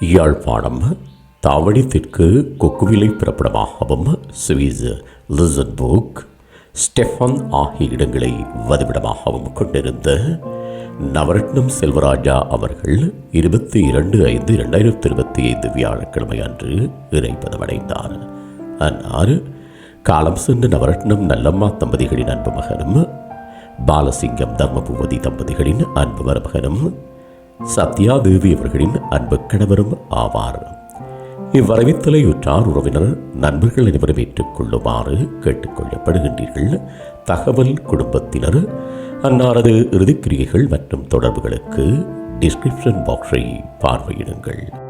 யாழ்ப்பாணம் தாவடி தெற்கு கொக்குவிலை பிறப்பிடமாகவும் சுவிஸ் லிசன்புக் ஸ்டெஃபன் ஆகிய இடங்களை வதிவிடமாகவும் கொண்டிருந்த நவரத்னம் செல்வராஜா அவர்கள் இருபத்தி இரண்டு ஐந்து இரண்டாயிரத்தி இருபத்தி ஐந்து வியாழக்கிழமை அன்று இறைப்பதமடைந்தார் அன்னார் காலம் சென்ற நவரத்னம் நல்லம்மா தம்பதிகளின் அன்பு மகனும் பாலசிங்கம் தர்மபூவதி தம்பதிகளின் அன்பு மருமகனும் சத்யா தேவி அவர்களின் அன்பு கணவரும் ஆவார். இவ்வரவித்தலை உற்றார் உறவினர் நண்பர்கள் அனைவரும் ஏற்றுக்கொள்ளுமாறு கேட்டுக்கொள்ளப்படுகின்றீர்கள் தகவல் குடும்பத்தினர் அன்னாரது இறுதிக்கிரியைகள் மற்றும் தொடர்புகளுக்கு டிஸ்கிரிப்ஷன் பாக்ஸை பார்வையிடுங்கள்.